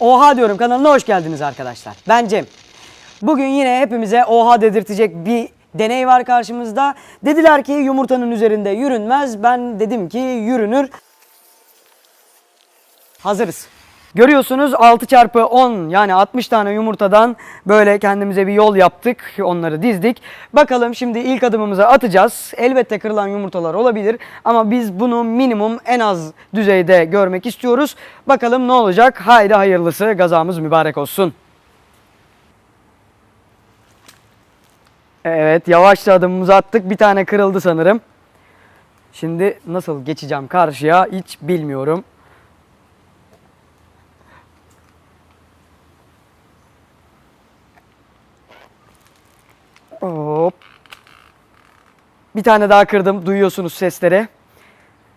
Oha diyorum kanalına hoş geldiniz arkadaşlar. Ben Cem. Bugün yine hepimize oha dedirtecek bir deney var karşımızda. Dediler ki yumurtanın üzerinde yürünmez. Ben dedim ki yürünür. Hazırız. Görüyorsunuz 6 çarpı 10 yani 60 tane yumurtadan böyle kendimize bir yol yaptık. Onları dizdik. Bakalım şimdi ilk adımımızı atacağız. Elbette kırılan yumurtalar olabilir ama biz bunu minimum en az düzeyde görmek istiyoruz. Bakalım ne olacak? Haydi hayırlısı gazamız mübarek olsun. Evet yavaşça adımımızı attık. Bir tane kırıldı sanırım. Şimdi nasıl geçeceğim karşıya hiç bilmiyorum. Hop. Bir tane daha kırdım. Duyuyorsunuz sesleri.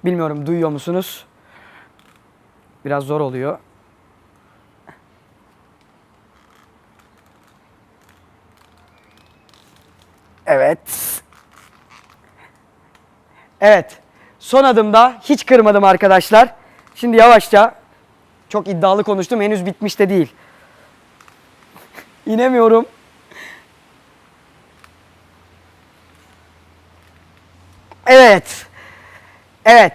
Bilmiyorum duyuyor musunuz? Biraz zor oluyor. Evet. Evet. Son adımda hiç kırmadım arkadaşlar. Şimdi yavaşça çok iddialı konuştum. Henüz bitmiş de değil. İnemiyorum. Evet. Evet.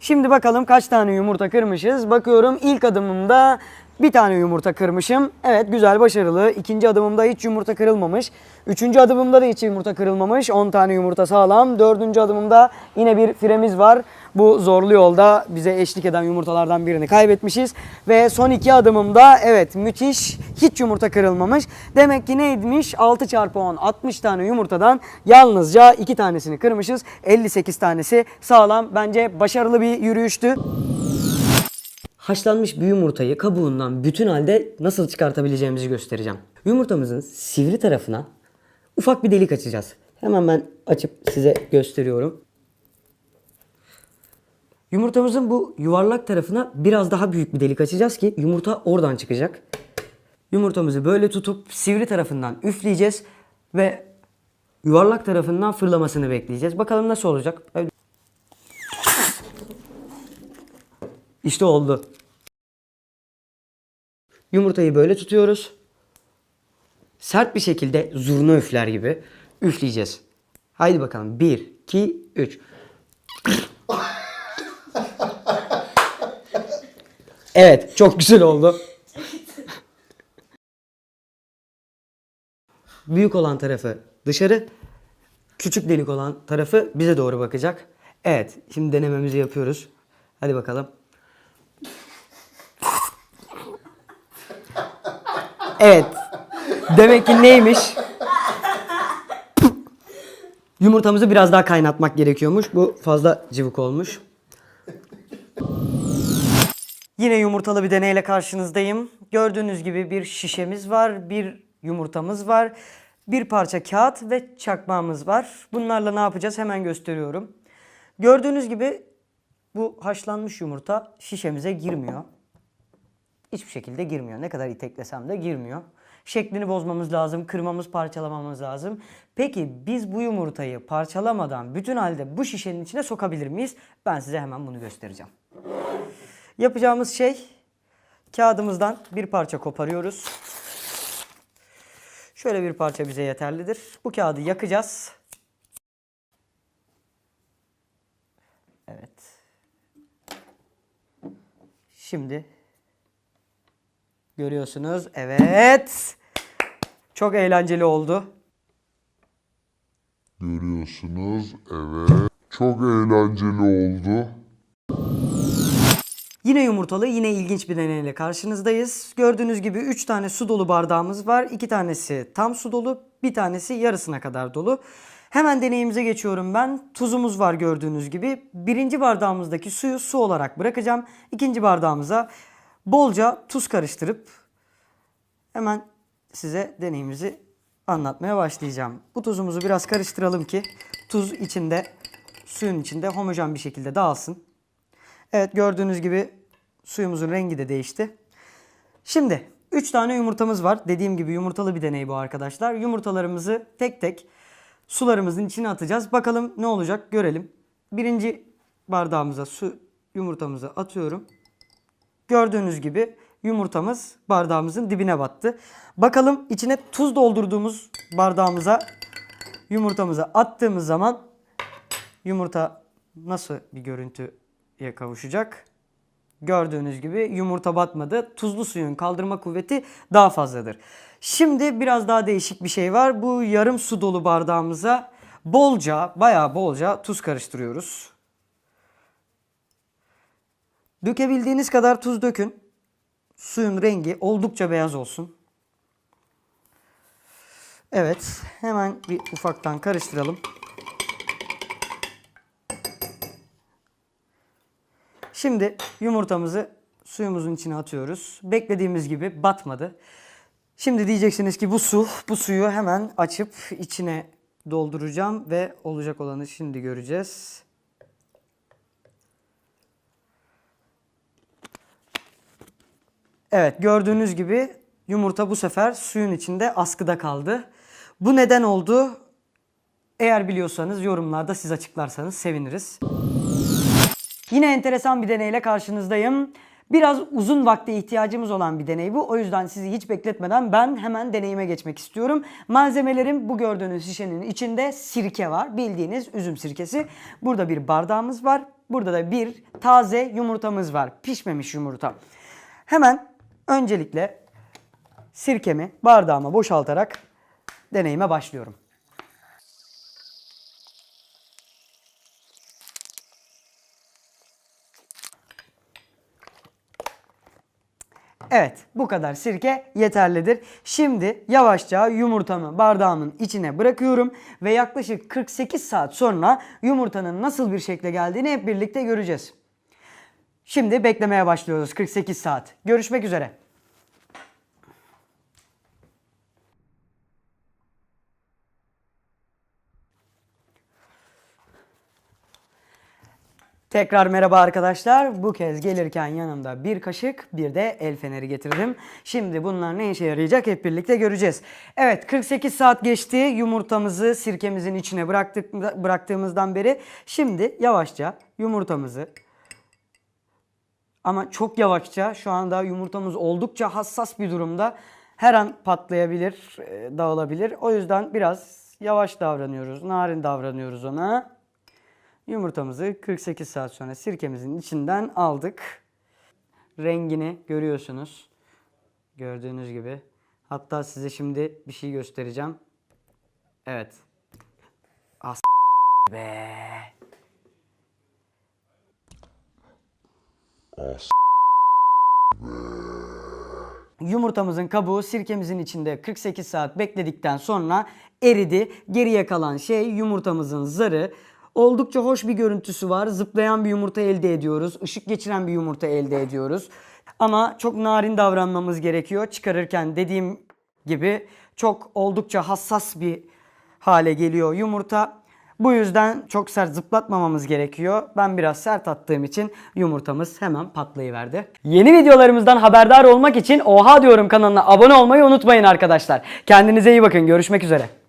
Şimdi bakalım kaç tane yumurta kırmışız. Bakıyorum ilk adımımda bir tane yumurta kırmışım. Evet güzel başarılı. İkinci adımımda hiç yumurta kırılmamış. Üçüncü adımımda da hiç yumurta kırılmamış. 10 tane yumurta sağlam. Dördüncü adımımda yine bir firemiz var. Bu zorlu yolda bize eşlik eden yumurtalardan birini kaybetmişiz. Ve son iki adımımda evet müthiş hiç yumurta kırılmamış. Demek ki neymiş? 6 çarpı 10 60 tane yumurtadan yalnızca 2 tanesini kırmışız. 58 tanesi sağlam. Bence başarılı bir yürüyüştü. Haşlanmış bir yumurtayı kabuğundan bütün halde nasıl çıkartabileceğimizi göstereceğim. Yumurtamızın sivri tarafına ufak bir delik açacağız. Hemen ben açıp size gösteriyorum. Yumurtamızın bu yuvarlak tarafına biraz daha büyük bir delik açacağız ki yumurta oradan çıkacak. Yumurtamızı böyle tutup sivri tarafından üfleyeceğiz ve yuvarlak tarafından fırlamasını bekleyeceğiz. Bakalım nasıl olacak. İşte oldu. Yumurtayı böyle tutuyoruz. Sert bir şekilde zurna üfler gibi üfleyeceğiz. Haydi bakalım. 1, 2, 3. Evet, çok güzel oldu. Büyük olan tarafı dışarı, küçük delik olan tarafı bize doğru bakacak. Evet, şimdi denememizi yapıyoruz. Hadi bakalım. Evet. Demek ki neymiş? Yumurtamızı biraz daha kaynatmak gerekiyormuş. Bu fazla cıvık olmuş. Yine yumurtalı bir deneyle karşınızdayım. Gördüğünüz gibi bir şişemiz var, bir yumurtamız var, bir parça kağıt ve çakmağımız var. Bunlarla ne yapacağız hemen gösteriyorum. Gördüğünüz gibi bu haşlanmış yumurta şişemize girmiyor. Hiçbir şekilde girmiyor. Ne kadar iteklesem de girmiyor. Şeklini bozmamız lazım, kırmamız, parçalamamız lazım. Peki biz bu yumurtayı parçalamadan bütün halde bu şişenin içine sokabilir miyiz? Ben size hemen bunu göstereceğim. Yapacağımız şey kağıdımızdan bir parça koparıyoruz. Şöyle bir parça bize yeterlidir. Bu kağıdı yakacağız. Evet. Şimdi görüyorsunuz. Evet. Çok eğlenceli oldu. Görüyorsunuz evet. Çok eğlenceli oldu. Yine yumurtalı, yine ilginç bir deneyle karşınızdayız. Gördüğünüz gibi 3 tane su dolu bardağımız var. 2 tanesi tam su dolu, bir tanesi yarısına kadar dolu. Hemen deneyimize geçiyorum ben. Tuzumuz var gördüğünüz gibi. Birinci bardağımızdaki suyu su olarak bırakacağım. İkinci bardağımıza bolca tuz karıştırıp hemen size deneyimizi anlatmaya başlayacağım. Bu tuzumuzu biraz karıştıralım ki tuz içinde, suyun içinde homojen bir şekilde dağılsın. Evet gördüğünüz gibi suyumuzun rengi de değişti. Şimdi 3 tane yumurtamız var. Dediğim gibi yumurtalı bir deney bu arkadaşlar. Yumurtalarımızı tek tek sularımızın içine atacağız. Bakalım ne olacak görelim. Birinci bardağımıza su yumurtamızı atıyorum. Gördüğünüz gibi yumurtamız bardağımızın dibine battı. Bakalım içine tuz doldurduğumuz bardağımıza yumurtamızı attığımız zaman yumurta nasıl bir görüntüye kavuşacak? Gördüğünüz gibi yumurta batmadı. Tuzlu suyun kaldırma kuvveti daha fazladır. Şimdi biraz daha değişik bir şey var. Bu yarım su dolu bardağımıza bolca, bayağı bolca tuz karıştırıyoruz. Dökebildiğiniz kadar tuz dökün. Suyun rengi oldukça beyaz olsun. Evet, hemen bir ufaktan karıştıralım. Şimdi yumurtamızı suyumuzun içine atıyoruz. Beklediğimiz gibi batmadı. Şimdi diyeceksiniz ki bu su, bu suyu hemen açıp içine dolduracağım ve olacak olanı şimdi göreceğiz. Evet gördüğünüz gibi yumurta bu sefer suyun içinde askıda kaldı. Bu neden oldu? Eğer biliyorsanız yorumlarda siz açıklarsanız seviniriz. Yine enteresan bir deneyle karşınızdayım. Biraz uzun vakte ihtiyacımız olan bir deney bu. O yüzden sizi hiç bekletmeden ben hemen deneyime geçmek istiyorum. Malzemelerim bu gördüğünüz şişenin içinde sirke var. Bildiğiniz üzüm sirkesi. Burada bir bardağımız var. Burada da bir taze yumurtamız var. Pişmemiş yumurta. Hemen öncelikle sirkemi bardağıma boşaltarak deneyime başlıyorum. Evet bu kadar sirke yeterlidir. Şimdi yavaşça yumurtamı bardağımın içine bırakıyorum ve yaklaşık 48 saat sonra yumurtanın nasıl bir şekle geldiğini hep birlikte göreceğiz. Şimdi beklemeye başlıyoruz 48 saat. Görüşmek üzere. Tekrar merhaba arkadaşlar. Bu kez gelirken yanımda bir kaşık bir de el feneri getirdim. Şimdi bunlar ne işe yarayacak hep birlikte göreceğiz. Evet 48 saat geçti yumurtamızı sirkemizin içine bıraktık, bıraktığımızdan beri. Şimdi yavaşça yumurtamızı ama çok yavaşça şu anda yumurtamız oldukça hassas bir durumda. Her an patlayabilir, e, dağılabilir. O yüzden biraz yavaş davranıyoruz, narin davranıyoruz ona. Yumurtamızı 48 saat sonra sirkemizin içinden aldık. Rengini görüyorsunuz. Gördüğünüz gibi. Hatta size şimdi bir şey göstereceğim. Evet. As be. Yumurtamızın kabuğu sirkemizin içinde 48 saat bekledikten sonra eridi. Geriye kalan şey yumurtamızın zarı. Oldukça hoş bir görüntüsü var. Zıplayan bir yumurta elde ediyoruz. Işık geçiren bir yumurta elde ediyoruz. Ama çok narin davranmamız gerekiyor. Çıkarırken dediğim gibi çok oldukça hassas bir hale geliyor yumurta. Bu yüzden çok sert zıplatmamamız gerekiyor. Ben biraz sert attığım için yumurtamız hemen patlayıverdi. Yeni videolarımızdan haberdar olmak için Oha diyorum kanalına abone olmayı unutmayın arkadaşlar. Kendinize iyi bakın. Görüşmek üzere.